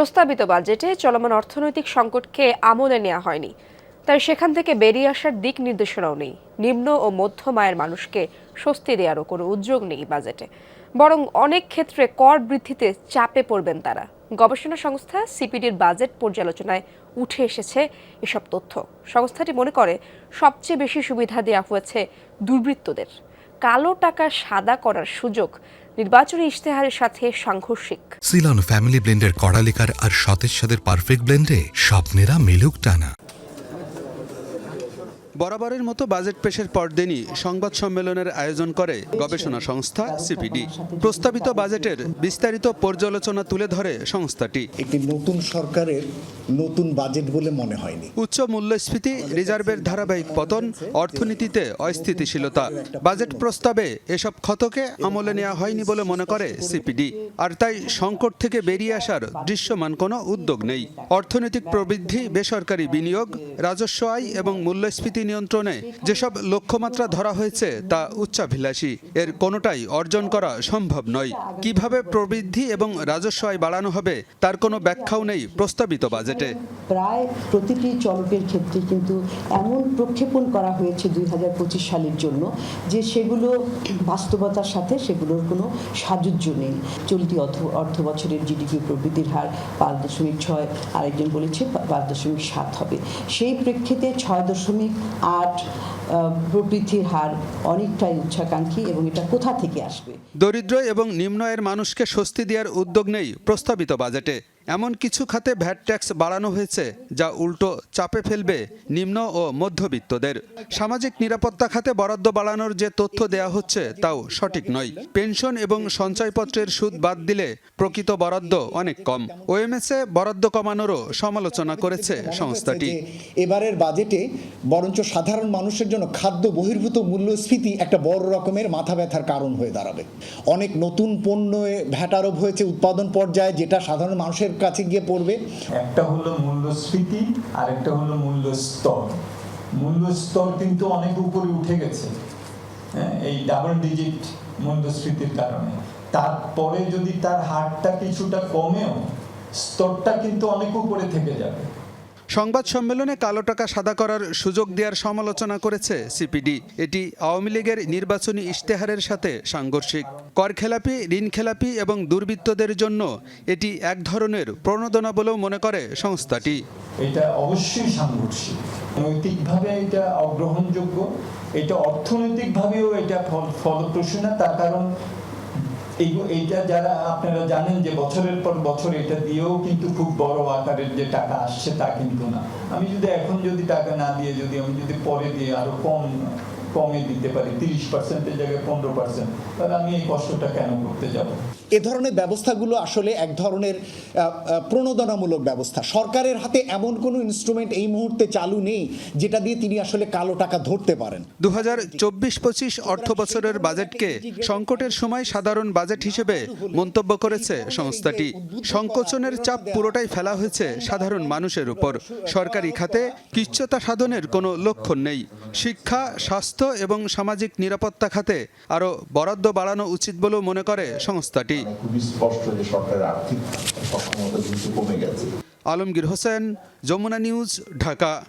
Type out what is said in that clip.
প্রস্তাবিত বাজেটে চলমান অর্থনৈতিক সংকটকে আমলে নেওয়া হয়নি। তাই সেখান থেকে বেরিয়ে আসার দিক নির্দেশনাও নেই। নিম্ন ও মধ্যম আয়ের মানুষকে স্বস্তি দেওয়ারও কোনো উদ্যোগ নেই বাজেটে। বরং অনেক ক্ষেত্রে কর বৃদ্ধিতে চাপে পড়বেন তারা। গবেষণা সংস্থা সিপিডির বাজেট পর্যালোচনায় উঠে এসেছে এসব তথ্য। সংস্থাটি মনে করে, সবচেয়ে বেশি সুবিধা দেওয়া হয়েছে দুর্বৃত্তদের। কালো টাকা সাদা করার সুযোগ নির্বাচনী ইশতেহারের সাথে সাংঘর্ষিক। সিলন ফ্যামিলি ব্লেন্ডের কড়ালিকার আর সতেজ সাদের পারফেক্ট ব্লেন্ডে স্বপ্নেরা মেলুক টানা। বরাবরের মতো বাজেট পেশের পরদিনই সংবাদ সম্মেলনের আয়োজন করে গবেষণা সংস্থা সিপিডি। প্রস্তাবিত বাজেটের বিস্তারিত পর্যালোচনা তুলে ধরে সংস্থাটি। একটি নতুন সরকারের নতুন বাজেট বলে মনে হয়নি। উচ্চ মূল্যস্ফীতি রিজার্ভের ধারাবাহিক পতন অর্থনীতিতে অস্থিতিশীলতা। বাজেট প্রস্তাবে এসব ক্ষতকে আমলে নেওয়া হয়নি বলে মনে করে সিপিডি। আর তাই সংকট থেকে বেরিয়ে আসার দৃশ্যমান কোনো উদ্যোগ নেই। অর্থনৈতিক প্রবৃদ্ধি বেসরকারি বিনিয়োগ রাজস্ব আয় এবং মূল্যস্ফীতি নিয়ন্ত্রণে যেসব লক্ষ্যমাত্রা ধরা হয়েছে তা উচ্চাভিলাষী। এর কোনোটাই অর্জন করা সম্ভব নয়। কীভাবে প্রবৃদ্ধি এবং রাজস্ব আয় বাড়ানো হবে, তার কোনো ব্যাখ্যাও নেই প্রস্তাবিত বাজেটে। প্রায় প্রতিটি চলকের ক্ষেত্রে কিন্তু এমন প্রক্ষেপণ করা হয়েছে দুই হাজার পঁচিশ সালের জন্য যে সেগুলো বাস্তবতার সাথে সেগুলোর কোনো সাযুজ্য নেই। চলতি অর্থ অর্থ বছরের জিডিপি প্রবৃদ্ধির হার পাঁচ দশমিক ছয়, আরেকজন বলেছে পাঁচ দশমিক সাত হবে। সেই প্রেক্ষিতে ছয় দশমিক আট প্রবৃদ্ধির হার অনেকটাই উচ্চাকাঙ্ক্ষী এবং এটা কোথা থেকে আসবে? দরিদ্র এবং নিম্ন আয়ের মানুষকে স্বস্তি দেওয়ার উদ্যোগ নেই প্রস্তাবিত বাজেটে। এমন কিছু খাতে ভ্যাট ট্যাক্স বাড়ানো হয়েছে যা উল্টো চাপে ফেলবে নিম্ন ও মধ্যবিত্তদের। সামাজিক নিরাপত্তা খাতে বরাদ্দ বাড়ানোর যে তথ্য দেয়া হচ্ছে তাও সঠিক নয়। পেনশন এবং সঞ্চয়পত্রের সুদ বাদ দিলে প্রকৃত বরাদ্দ অনেক কম। ওএমএসএ বরাদ্দ কমানোরও সমালোচনা করেছে সংস্থাটি। এবারের বাজেটে বরঞ্চ সাধারণ মানুষের জন্য খাদ্য বহির্ভূত মূল্যস্ফীতি একটা বড় রকমের মাথা ব্যথার কারণ হয়ে দাঁড়াবে। অনেক নতুন পণ্য ভ্যাট আরোপ হয়েছে উৎপাদন পর্যায়ে, যেটা সাধারণ মানুষের কাছে গিয়ে পড়বে। একটা হলো মূল্যস্ফীতি আর একটা হলো মূল্য স্তর মূল্য স্তর কিন্তু অনেক উপরে উঠে গেছে হ্যাঁ, এই ডাবল ডিজিট মূল্যস্ফীতির কারণে। তারপরে যদি তার হারটা কিছুটা কমেও স্তরটা কিন্তু অনেক উপরে থেকে যাবে। সংবাদ সম্মেলনে কালো টাকা সাদা করার সুযোগ দেওয়ার সমালোচনা করেছে সিপিডি। এটি আওয়ামী লীগের নির্বাচনী ইশতেহারের সাথে সাংঘর্ষিক। কর খেলাপি ঋণ খেলাপি এবং দুর্বৃত্তদের জন্য এটি এক ধরনের প্রণোদনা বলেও মনে করে সংস্থাটি। এটা অবশ্যই সাংঘর্ষিক। নৈতিকভাবে এটা অগ্রহণযোগ্য। এটা অর্থনৈতিকভাবেও এটা ফলপ্রসূ না, তার কারণ এই এইটা যারা আপনারা জানেন যে বছরের পর বছর এটা দিয়েও কিন্তু খুব বড় আকারের যে টাকা আসছে তা কিন্তু না। আমি যদি এখন যদি টাকা না দিয়ে যদি, আমি যদি পরে দিয়ে আরও কম কমে দিতে পারি তিরিশ পার্সেন্টের জায়গায় পনেরো পার্সেন্ট তাহলে আমি এই কষ্টটা কেন করতে যাব? এ ধরনের ব্যবস্থাগুলো আসলে এক ধরনের প্রণোদনামূলক ব্যবস্থা। সরকারের হাতে এমন কোনো ইনস্ট্রুমেন্ট এই মুহূর্তে চালু নেই যেটা দিয়ে তিনি আসলে কালো টাকা ধরতে পারেন। দু হাজার চব্বিশ পঁচিশ অর্থ বছরের বাজেটকে সংকটের সময় সাধারণ বাজেট হিসেবে মন্তব্য করেছে সংস্থাটি। সংকোচনের চাপ পুরোটাই ফেলা হয়েছে সাধারণ মানুষের উপর। সরকারি খাতে কিচ্ছতা সাধনের কোনো লক্ষণ নেই। শিক্ষা স্বাস্থ্য এবং সামাজিক নিরাপত্তা খাতে আরও বরাদ্দ বাড়ানো উচিত বলেও মনে করে সংস্থাটি। গেছে। আলমগীর হোসেন যমুনা নিউজ ঢাকা।